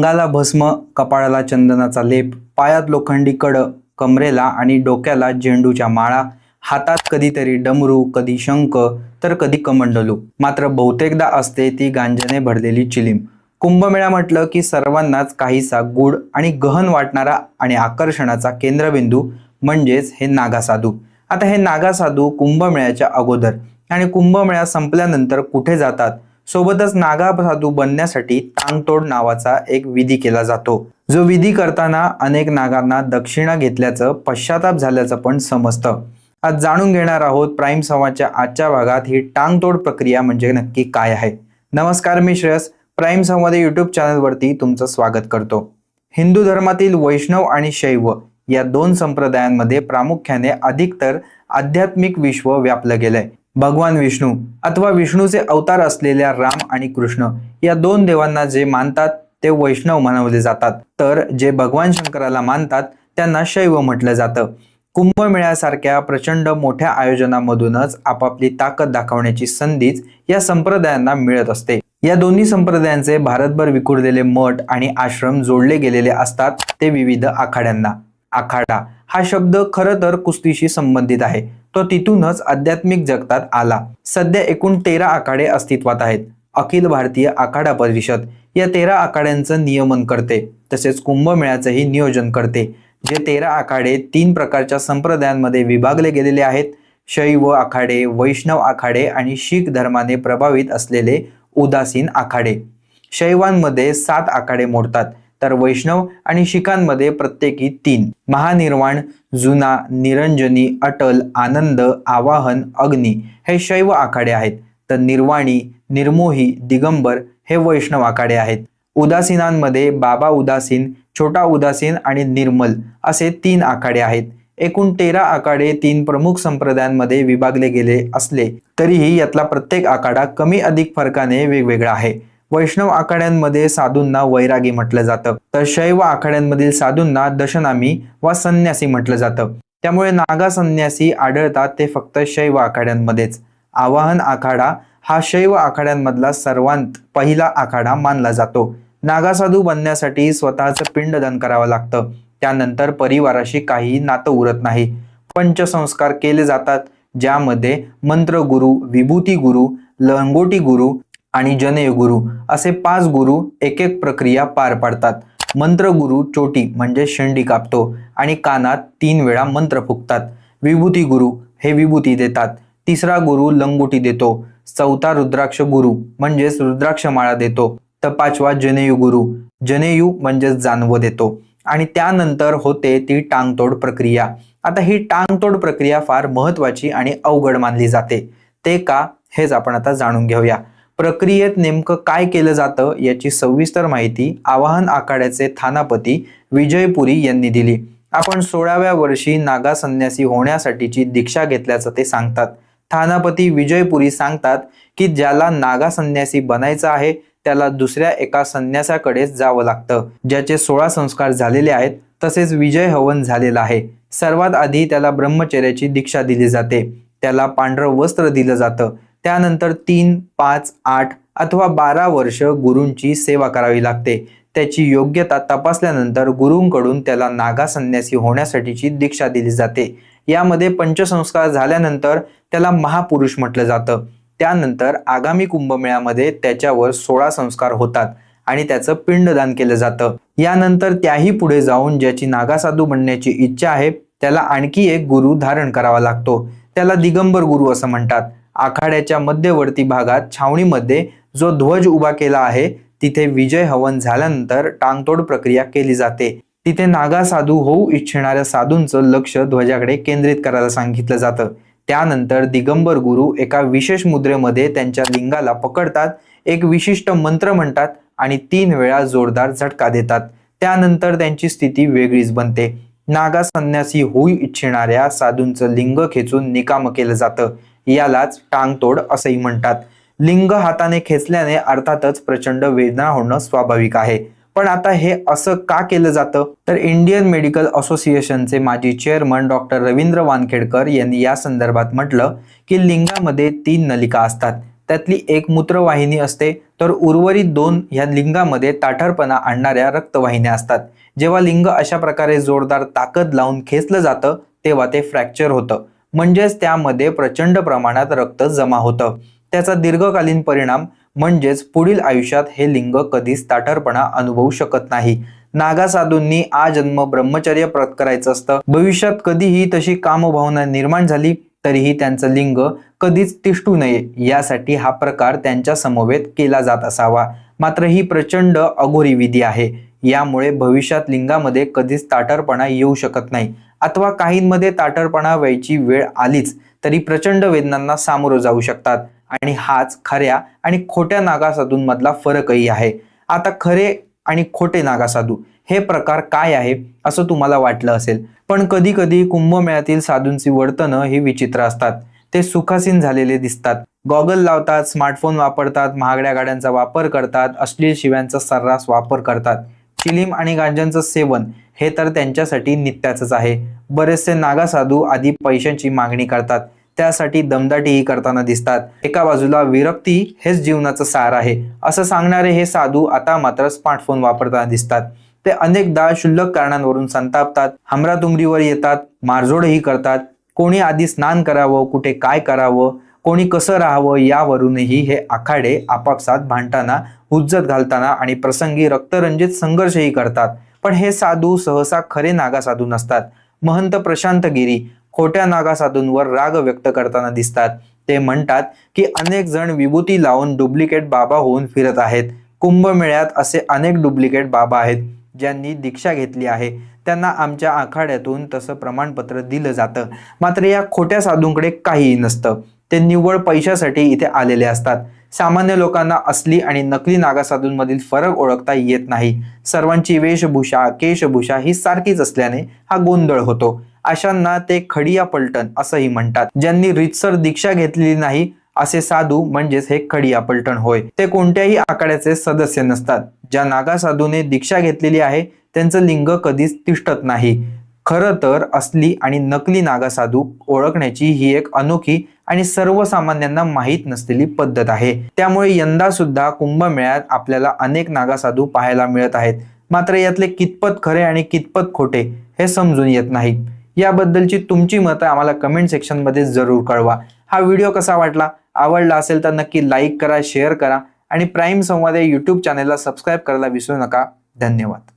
अंगाला भस्म कपाळाला चंदनाचा लेप पायात लोखंडी कड कमरेला आणि डोक्याला झेंडूच्या माळा हातात कधीतरी डमरू कधी शंख तर कधी कमंडलू. मात्र बहुतेकदा असते ती गांजाने भरलेली चिलीम. कुंभमेळा म्हटलं की सर्वांनाच काहीसा गूढ आणि गहन वाटणारा आणि आकर्षणाचा केंद्रबिंदू म्हणजेच हे नागासाधू. आता हे नागासाधू कुंभमेळ्याच्या अगोदर आणि कुंभमेळा संपल्यानंतर कुठे जातात? सोबतच नागा साधू बनण्यासाठी टांगतोड नावाचा एक विधी केला जातो. जो विधी करताना अनेक नागांना दक्षिणा घेतल्याचं पश्चाताप झाल्याचं पण समजतं. आज जाणून घेणार आहोत प्राईम संवादच्या आजच्या भागात ही टांगतोड प्रक्रिया म्हणजे नक्की काय आहे. नमस्कार मी श्रेयस. प्राईम संवाद युट्यूब चॅनलवरती तुमचं स्वागत करतो. हिंदू धर्मातील वैष्णव आणि शैव या दोन संप्रदायांमध्ये प्रामुख्याने अधिकतर आध्यात्मिक विश्व व्यापलं गेलंय. भगवान विष्णू अथवा विष्णूचे अवतार असलेल्या राम आणि कृष्ण या दोन देवांना जे मानतात ते वैष्णव मानवले जातात. तर जे भगवान शंकराला मानतात त्यांना शैव म्हटलं जातं. कुंभमेळ्यासारख्या प्रचंड मोठ्या आयोजनामधूनच आपापली ताकद दाखवण्याची संधीच या संप्रदायांना मिळत असते. या दोन्ही संप्रदायांचे भारतभर विखुरलेले मठ आणि आश्रम जोडले गेलेले असतात ते विविध आखाड्यांना. आखाडा हा शब्द खरं तर कुस्तीशी संबंधित आहे. तो तिथूनच आध्यात्मिक जगतात आला. सध्या एकूण तेरा आखाडे अस्तित्वात आहेत. अखिल भारतीय आखाडा परिषद या तेरा आखाड्यांचं नियमन करते. तसेच कुंभमेळ्याचंही नियोजन करते. जे तेरा आखाडे तीन प्रकारच्या संप्रदायांमध्ये विभागले गेलेले आहेत. शैव आखाडे वैष्णव आखाडे आणि शीख धर्माने प्रभावित असलेले उदासीन आखाडे. शैवांमध्ये सात आखाडे मोडतात. तर वैष्णव आणि शिखांमध्ये प्रत्येकी तीन. महानिर्वाण जुना निरंजनी अटल आनंद आवाहन अग्नी हे शैव आखाडे आहेत. तर निर्वाणी निर्मोही दिगंबर हे वैष्णव आखाडे आहेत. उदासीनांमध्ये बाबा उदासीन छोटा उदासीन आणि निर्मल असे तीन आखाडे आहेत. एकूण तेरा आखाडे तीन प्रमुख संप्रदायांमध्ये विभागले गेले असले तरीही यातला प्रत्येक आखाडा कमी अधिक फरकाने वेगवेगळा आहे. वैष्णव आखाड्यांमध्ये साधूंना वैरागी म्हटलं जातं. तर शैव आखाड्यांमधील साधूंना दशनामी वा संन्यासी म्हटलं जातं. त्यामुळे नागा संन्यासी आढळतात ते फक्त शैव आखाड्यांमध्येच. आवाहन आखाडा हा शैव आखाड्यांमधला सर्वांत पहिला आखाडा मानला जातो. नागासाधू बनण्यासाठी स्वतःचं पिंडदान करावं लागतं. त्यानंतर परिवाराशी काही नातं उरत नाही. पंचसंस्कार केले जातात ज्यामध्ये मंत्रगुरु विभूती गुरु लंगोटी गुरु आणि जनेय गुरु असे पाच गुरु एक एक प्रक्रिया पार पाडतात. मंत्रगुरु चोटी म्हणजे शेंडी कापतो आणि कानात तीन वेळा मंत्र फुकतात. विभूती गुरु हे विभूती देतात. तिसरा गुरु लंगोटी देतो. चौथा रुद्राक्ष गुरु म्हणजेच रुद्राक्ष माळा देतो. तर पाचवा जनेयू गुरु जनेयू म्हणजेच जानव देतो. आणि त्यानंतर होते ती टांगतोड प्रक्रिया. आता ही टांगतोड प्रक्रिया फार महत्वाची आणि अवघड मानली जाते. ते का? हेच आपण आता जाणून घेऊया. प्रक्रियेत नेमकं काय केलं जातं याची सविस्तर माहिती आवाहन आखाड्याचे थानापती विजयपुरी यांनी दिली. आपण सोळाव्या वर्षी नागा संन्यासी होण्यासाठीची दीक्षा घेतल्याचं ते सांगतात. थानापती विजयपुरी सांगतात की ज्याला नागा संन्यासी बनायचं आहे त्याला दुसऱ्या एका संन्यासाकडेच जावं लागतं. ज्याचे सोळा संस्कार झालेले आहेत तसेच विजय हवन झालेला आहे. सर्वात आधी त्याला ब्रह्मचर्याची दीक्षा दिली जाते. त्याला पांढरं वस्त्र दिलं जातं. त्यानंतर तीन पाच आठ अथवा बारा वर्ष गुरूंची सेवा करावी लागते. त्याची योग्यता तपासल्यानंतर गुरूंकडून त्याला नागा संन्यासी होण्यासाठीची दीक्षा दिली जाते. यामध्ये पंचसंस्कार झाल्यानंतर त्याला महापुरुष म्हटलं जातं. त्यानंतर आगामी कुंभमेळ्यामध्ये त्याच्यावर सोळा संस्कार होतात आणि त्याचं पिंडदान केलं जातं. यानंतर त्याही पुढे जाऊन ज्याची नागासाधू बनण्याची इच्छा आहे त्याला आणखी एक गुरु धारण करावा लागतो. त्याला दिगंबर गुरु असं म्हणतात. आखाड्याच्या मध्यवर्ती भागात छावणीमध्ये जो ध्वज उभा केला आहे तिथे विजय हवन झाल्यानंतर टांगतोड प्रक्रिया केली जाते. तिथे नागा साधू होऊ इच्छिणाऱ्या साधूंचं लक्ष ध्वजाकडे केंद्रित करायला सांगितलं जातं. त्यानंतर दिगंबर गुरु एका विशेष मुद्रेमध्ये त्यांच्या लिंगाला पकडतात एक विशिष्ट मंत्र म्हणतात आणि तीन वेळा जोरदार झटका देतात. त्यानंतर त्यांची स्थिती वेगळीच बनते. नागा संन्यासी होऊ इच्छिणाऱ्या साधूंचं लिंग खेचून निकाम केलं जातं. यालाच टांगतोड असंही म्हणतात. लिंग हाताने खेचल्याने अर्थातच प्रचंड वेदना होणं स्वाभाविक आहे. पण आता हे असं का केलं जातं? तर इंडियन मेडिकल असोसिएशनचे माजी चेअरमन डॉक्टर रवींद्र वानखेडकर यांनी या संदर्भात म्हटलं की लिंगामध्ये तीन नलिका असतात. त्यातली एक मूत्रवाहिनी असते तर उर्वरित दोन ह्या लिंगामध्ये ताठरपणा आणणाऱ्या रक्तवाहिन्या असतात. जेव्हा लिंग अशा प्रकारे जोरदार ताकद लावून खेचलं जातं तेव्हा ते फ्रॅक्चर होतं. म्हणजेच त्यामध्ये प्रचंड प्रमाणात रक्त जमा होतं. त्याचा दीर्घकालीन परिणाम म्हणजेच पुढील आयुष्यात हे लिंग कधीच ताठरपणा अनुभवू शकत नाही. नागा साधूंनी जन्म ब्रह्मचर्य प्रत करायचं असतं. भविष्यात कधीही तशी कामभावना निर्माण झाली तरीही त्यांचं लिंग कधीच तिष्ठू नये यासाठी हा प्रकार त्यांच्या समवेत केला जात असावा. मात्र ही प्रचंड अघोरी विधी आहे. यामुळे भविष्यात लिंगामध्ये कधीच ताठरपणा येऊ शकत नाही. अथवा काहींमध्ये ताटरपणा व्हायची वेळ आलीच तरी प्रचंड वेदनांना सामोरं जाऊ शकतात. आणि हाच खऱ्या आणि खोट्या नागासाधूंमधला फरकही आहे. आता खरे आणि खोटे नागासाधू हे प्रकार काय आहे असं तुम्हाला वाटलं असेल. पण कधी कधी कुंभमेळ्यातील साधूंची वर्तनं ही विचित्र असतात. ते सुखासीन झालेले दिसतात. गॉगल लावतात स्मार्टफोन वापरतात महागड्या गाड्यांचा वापर करतात अश्लील शिव्यांचा सर्रास वापर करतात. चिलीम आणि गांजांचं सेवन हे तर त्यांच्यासाठी नित्याचंच आहे. बरेचसे नागा साधू आधी पैशांची मागणी करतात. त्यासाठी दमदाटीही करताना दिसतात. एका बाजूला विरक्ती हेच जीवनाचं सार आहे. असं सांगणारे हे साधू आता मात्र स्मार्टफोन वापरताना दिसतात. ते अनेकदा क्षुल्लक कारणांवरून संतापतात. हमरातुमरीवर येतात. मारझोडही करतात. कोणी आधी स्नान करावं कुठे काय करावं कोणी कसं राहावं यावरूनही हे आखाडे आपापसात भांडताना हुज्जत घालताना आणि प्रसंगी रक्तरंजित संघर्षही करतात. पण हे साधू सहसा खरे नागा साधू नसतात. महंत प्रशांत गिरी खोट्या नागा साधूंवर राग व्यक्त करताना दिसतात. ते म्हणतात की अनेक जण विभूती लावून डुप्लिकेट बाबा होऊन फिरत आहेत. कुंभमेळ्यात असे अनेक डुप्लिकेट बाबा आहेत ज्यांनी दीक्षा घेतली आहे. त्यांना आमच्या आखाड्यातून तसं प्रमाणपत्र दिलं जातं. मात्र या खोट्या साधूंकडे काहीही नसतं. ते निव्वळ पैशासाठी इथे आलेले असतात. सामान्य लोकांना असली आणि नकली नागासाधूंमधील फरक ओळखता येत नाही. सर्वांची वेशभूषा केशभूषा ही सारखीच असल्याने हा गोंधळ होतो. अशांना ते खडिया पलटण असंही म्हणतात. ज्यांनी रितसर दीक्षा घेतलेली नाही असे साधू म्हणजेच हे खडिया पलटण होय. ते कोणत्याही आखाड्याचे सदस्य नसतात. ज्या नागा साधूने दीक्षा घेतलेली आहे त्यांचं लिंग कधीच तिष्ठत नाही. खरं तर असली आणि नकली नागा साधू ओळखण्याची ही एक अनोखी आणि सर्वसामान्यांना माहीत नसलेली पद्धत आहे. त्यामुळे यंदा सुद्धा कुंभमेळ्यात आपल्याला अनेक नागा साधू पाहायला मिळत आहेत. मात्र यातले कितपत खरे आणि कितपत खोटे हे समजून येत नाही. याबद्दलची तुमची मतं आम्हाला कमेंट सेक्शनमध्ये जरूर कळवा. हा व्हिडिओ कसा वाटला? आवडला असेल तर नक्की लाईक करा शेअर करा आणि प्राईम संवाद या यूट्यूब चॅनेलला सबस्क्राईब करायला विसरू नका. धन्यवाद.